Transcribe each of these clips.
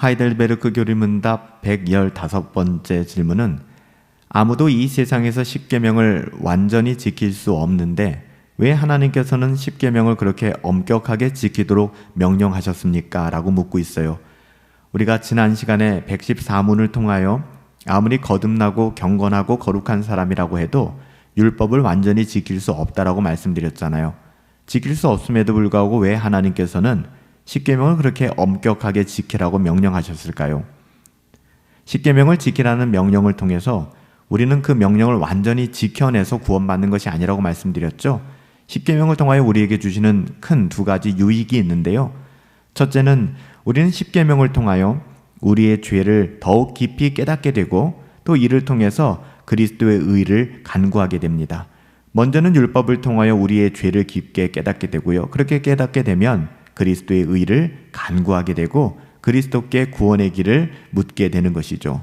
하이델베르크 교리문답 115번째 질문은 아무도 이 세상에서 십계명을 완전히 지킬 수 없는데 왜 하나님께서는 십계명을 그렇게 엄격하게 지키도록 명령하셨습니까? 라고 묻고 있어요. 우리가 지난 시간에 114문을 통하여 아무리 거듭나고 경건하고 거룩한 사람이라고 해도 율법을 완전히 지킬 수 없다라고 말씀드렸잖아요. 지킬 수 없음에도 불구하고 왜 하나님께서는 십계명을 그렇게 엄격하게 지키라고 명령하셨을까요? 십계명을 지키라는 명령을 통해서 우리는 그 명령을 완전히 지켜내서 구원받는 것이 아니라고 말씀드렸죠. 십계명을 통하여 우리에게 주시는 큰 두 가지 유익이 있는데요. 첫째는 우리는 십계명을 통하여 우리의 죄를 더욱 깊이 깨닫게 되고 또 이를 통해서 그리스도의 의를 간구하게 됩니다. 먼저는 율법을 통하여 우리의 죄를 깊게 깨닫게 되고요. 그렇게 깨닫게 되면 그리스도의 의를 간구하게 되고 그리스도께 구원의 길을 묻게 되는 것이죠.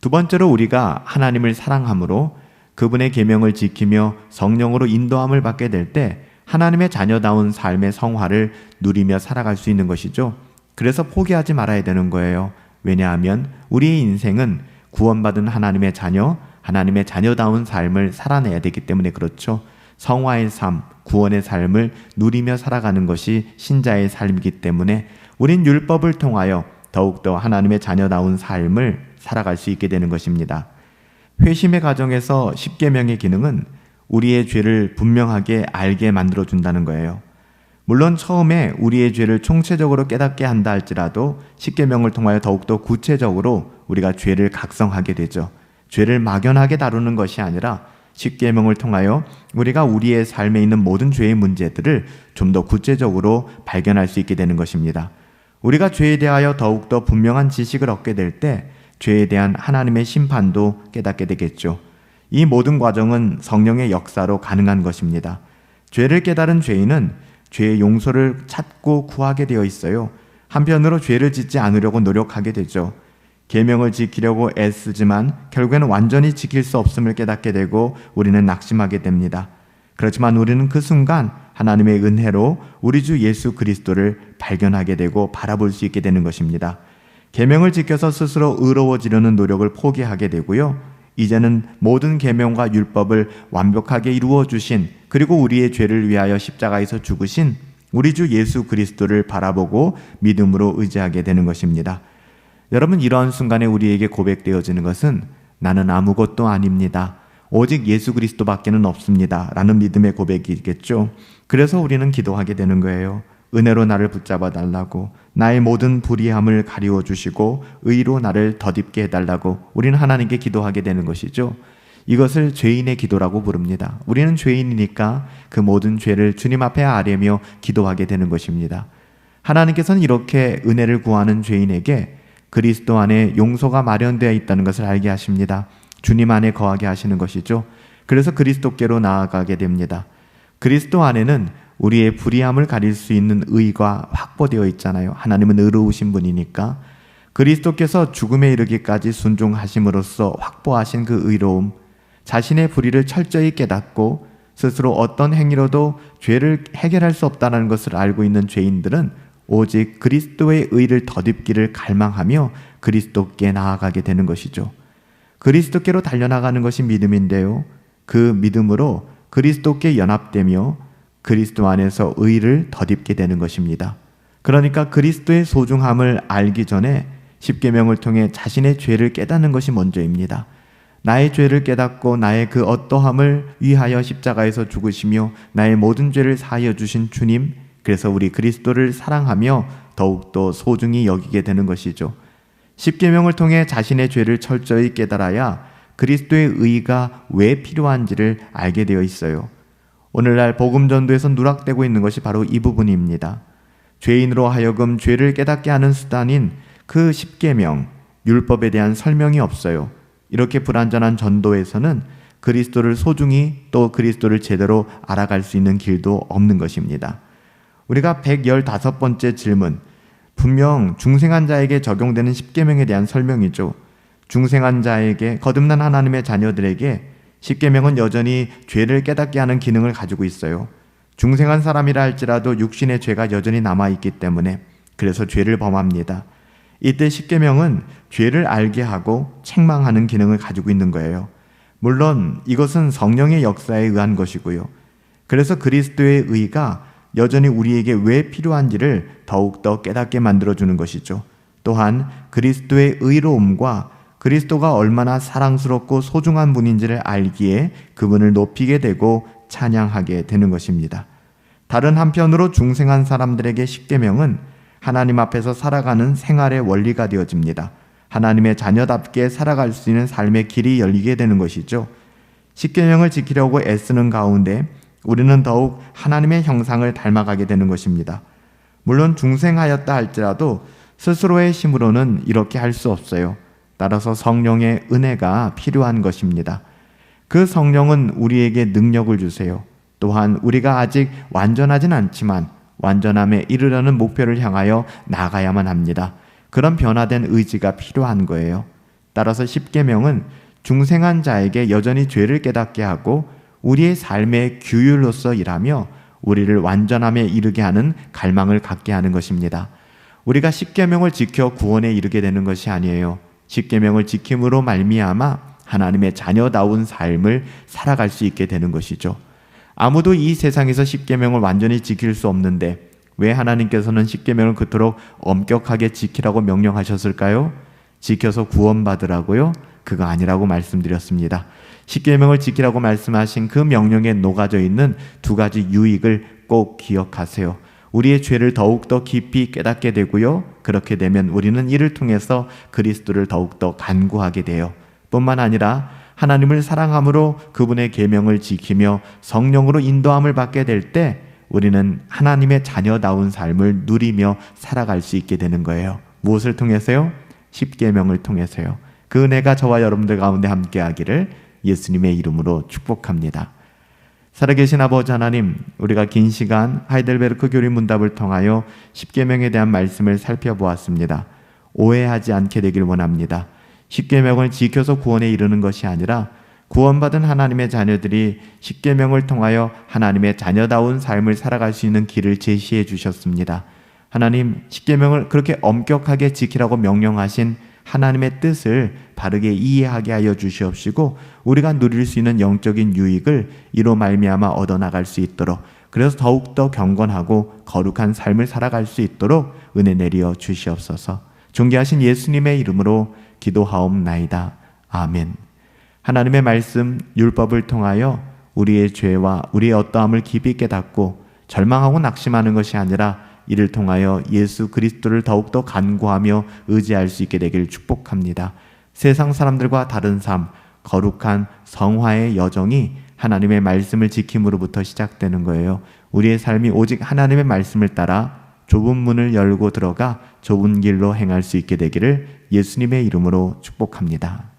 두 번째로 우리가 하나님을 사랑함으로 그분의 계명을 지키며 성령으로 인도함을 받게 될 때 하나님의 자녀다운 삶의 성화를 누리며 살아갈 수 있는 것이죠. 그래서 포기하지 말아야 되는 거예요. 왜냐하면 우리의 인생은 구원받은 하나님의 자녀, 하나님의 자녀다운 삶을 살아내야 되기 때문에 그렇죠. 성화의 삶, 구원의 삶을 누리며 살아가는 것이 신자의 삶이기 때문에 우린 율법을 통하여 더욱더 하나님의 자녀다운 삶을 살아갈 수 있게 되는 것입니다. 회심의 과정에서 십계명의 기능은 우리의 죄를 분명하게 알게 만들어 준다는 거예요. 물론 처음에 우리의 죄를 총체적으로 깨닫게 한다 할지라도 십계명을 통하여 더욱더 구체적으로 우리가 죄를 각성하게 되죠. 죄를 막연하게 다루는 것이 아니라 십계명을 통하여 우리가 우리의 삶에 있는 모든 죄의 문제들을 좀 더 구체적으로 발견할 수 있게 되는 것입니다. 우리가 죄에 대하여 더욱더 분명한 지식을 얻게 될 때 죄에 대한 하나님의 심판도 깨닫게 되겠죠. 이 모든 과정은 성령의 역사로 가능한 것입니다. 죄를 깨달은 죄인은 죄의 용서를 찾고 구하게 되어 있어요. 한편으로 죄를 짓지 않으려고 노력하게 되죠. 계명을 지키려고 애쓰지만 결국에는 완전히 지킬 수 없음을 깨닫게 되고 우리는 낙심하게 됩니다. 그렇지만 우리는 그 순간 하나님의 은혜로 우리 주 예수 그리스도를 발견하게 되고 바라볼 수 있게 되는 것입니다. 계명을 지켜서 스스로 의로워지려는 노력을 포기하게 되고요. 이제는 모든 계명과 율법을 완벽하게 이루어 주신 그리고 우리의 죄를 위하여 십자가에서 죽으신 우리 주 예수 그리스도를 바라보고 믿음으로 의지하게 되는 것입니다. 여러분 이러한 순간에 우리에게 고백되어지는 것은 나는 아무것도 아닙니다. 오직 예수 그리스도밖에는 없습니다. 라는 믿음의 고백이겠죠. 그래서 우리는 기도하게 되는 거예요. 은혜로 나를 붙잡아 달라고 나의 모든 불의함을 가리워 주시고 의로 나를 덧입게 해 달라고 우리는 하나님께 기도하게 되는 것이죠. 이것을 죄인의 기도라고 부릅니다. 우리는 죄인이니까 그 모든 죄를 주님 앞에 아뢰며 기도하게 되는 것입니다. 하나님께서는 이렇게 은혜를 구하는 죄인에게 그리스도 안에 용서가 마련되어 있다는 것을 알게 하십니다. 주님 안에 거하게 하시는 것이죠. 그래서 그리스도께로 나아가게 됩니다. 그리스도 안에는 우리의 불의함을 가릴 수 있는 의가 확보되어 있잖아요. 하나님은 의로우신 분이니까 그리스도께서 죽음에 이르기까지 순종하심으로써 확보하신 그 의로움, 자신의 불의를 철저히 깨닫고 스스로 어떤 행위로도 죄를 해결할 수 없다는 것을 알고 있는 죄인들은 오직 그리스도의 의를 덧입기를 갈망하며 그리스도께 나아가게 되는 것이죠. 그리스도께로 달려나가는 것이 믿음인데요. 그 믿음으로 그리스도께 연합되며 그리스도 안에서 의를 덧입게 되는 것입니다. 그러니까 그리스도의 소중함을 알기 전에 십계명을 통해 자신의 죄를 깨닫는 것이 먼저입니다. 나의 죄를 깨닫고 나의 그 어떠함을 위하여 십자가에서 죽으시며 나의 모든 죄를 사하여 주신 주님, 그래서 우리 그리스도를 사랑하며 더욱더 소중히 여기게 되는 것이죠. 십계명을 통해 자신의 죄를 철저히 깨달아야 그리스도의 의가 왜 필요한지를 알게 되어 있어요. 오늘날 복음 전도에서 누락되고 있는 것이 바로 이 부분입니다. 죄인으로 하여금 죄를 깨닫게 하는 수단인 그 십계명, 율법에 대한 설명이 없어요. 이렇게 불완전한 전도에서는 그리스도를 소중히 또 그리스도를 제대로 알아갈 수 있는 길도 없는 것입니다. 우리가 115번째 질문, 분명 중생한 자에게 적용되는 십계명에 대한 설명이죠. 중생한 자에게 거듭난 하나님의 자녀들에게 십계명은 여전히 죄를 깨닫게 하는 기능을 가지고 있어요. 중생한 사람이라 할지라도 육신의 죄가 여전히 남아 있기 때문에 그래서 죄를 범합니다. 이때 십계명은 죄를 알게 하고 책망하는 기능을 가지고 있는 거예요. 물론 이것은 성령의 역사에 의한 것이고요. 그래서 그리스도의 의가 여전히 우리에게 왜 필요한지를 더욱더 깨닫게 만들어주는 것이죠. 또한 그리스도의 의로움과 그리스도가 얼마나 사랑스럽고 소중한 분인지를 알기에 그분을 높이게 되고 찬양하게 되는 것입니다. 다른 한편으로 중생한 사람들에게 십계명은 하나님 앞에서 살아가는 생활의 원리가 되어집니다. 하나님의 자녀답게 살아갈 수 있는 삶의 길이 열리게 되는 것이죠. 십계명을 지키려고 애쓰는 가운데 우리는 더욱 하나님의 형상을 닮아가게 되는 것입니다. 물론 중생하였다 할지라도 스스로의 힘으로는 이렇게 할 수 없어요. 따라서 성령의 은혜가 필요한 것입니다. 그 성령은 우리에게 능력을 주세요. 또한 우리가 아직 완전하진 않지만 완전함에 이르려는 목표를 향하여 나가야만 합니다. 그런 변화된 의지가 필요한 거예요. 따라서 십계명은 중생한 자에게 여전히 죄를 깨닫게 하고 우리의 삶의 규율로서 일하며 우리를 완전함에 이르게 하는 갈망을 갖게 하는 것입니다. 우리가 십계명을 지켜 구원에 이르게 되는 것이 아니에요. 십계명을 지킴으로 말미암아 하나님의 자녀다운 삶을 살아갈 수 있게 되는 것이죠. 아무도 이 세상에서 십계명을 완전히 지킬 수 없는데 왜 하나님께서는 십계명을 그토록 엄격하게 지키라고 명령하셨을까요? 지켜서 구원받으라고요? 그거 아니라고 말씀드렸습니다. 십계명을 지키라고 말씀하신 그 명령에 녹아져 있는 두 가지 유익을 꼭 기억하세요. 우리의 죄를 더욱더 깊이 깨닫게 되고요. 그렇게 되면 우리는 이를 통해서 그리스도를 더욱더 간구하게 돼요. 뿐만 아니라 하나님을 사랑함으로 그분의 계명을 지키며 성령으로 인도함을 받게 될 때 우리는 하나님의 자녀다운 삶을 누리며 살아갈 수 있게 되는 거예요. 무엇을 통해서요? 십계명을 통해서요. 그 은혜가 저와 여러분들 가운데 함께하기를 예수님의 이름으로 축복합니다. 살아계신 아버지 하나님, 우리가 긴 시간 하이델베르크 교리 문답을 통하여 십계명에 대한 말씀을 살펴보았습니다. 오해하지 않게 되길 원합니다. 십계명을 지켜서 구원에 이르는 것이 아니라 구원받은 하나님의 자녀들이 십계명을 통하여 하나님의 자녀다운 삶을 살아갈 수 있는 길을 제시해 주셨습니다. 하나님 십계명을 그렇게 엄격하게 지키라고 명령하신 하나님의 뜻을 바르게 이해하게 하여 주시옵시고 우리가 누릴 수 있는 영적인 유익을 이로 말미암아 얻어 나갈 수 있도록 그래서 더욱 더 경건하고 거룩한 삶을 살아갈 수 있도록 은혜 내리어 주시옵소서. 존귀하신 예수님의 이름으로 기도하옵나이다. 아멘. 하나님의 말씀 율법을 통하여 우리의 죄와 우리의 어떠함을 깊이 깨닫고 절망하고 낙심하는 것이 아니라 이를 통하여 예수 그리스도를 더욱더 간구하며 의지할 수 있게 되길 축복합니다. 세상 사람들과 다른 삶, 거룩한 성화의 여정이 하나님의 말씀을 지킴으로부터 시작되는 거예요. 우리의 삶이 오직 하나님의 말씀을 따라 좁은 문을 열고 들어가 좁은 길로 행할 수 있게 되기를 예수님의 이름으로 축복합니다.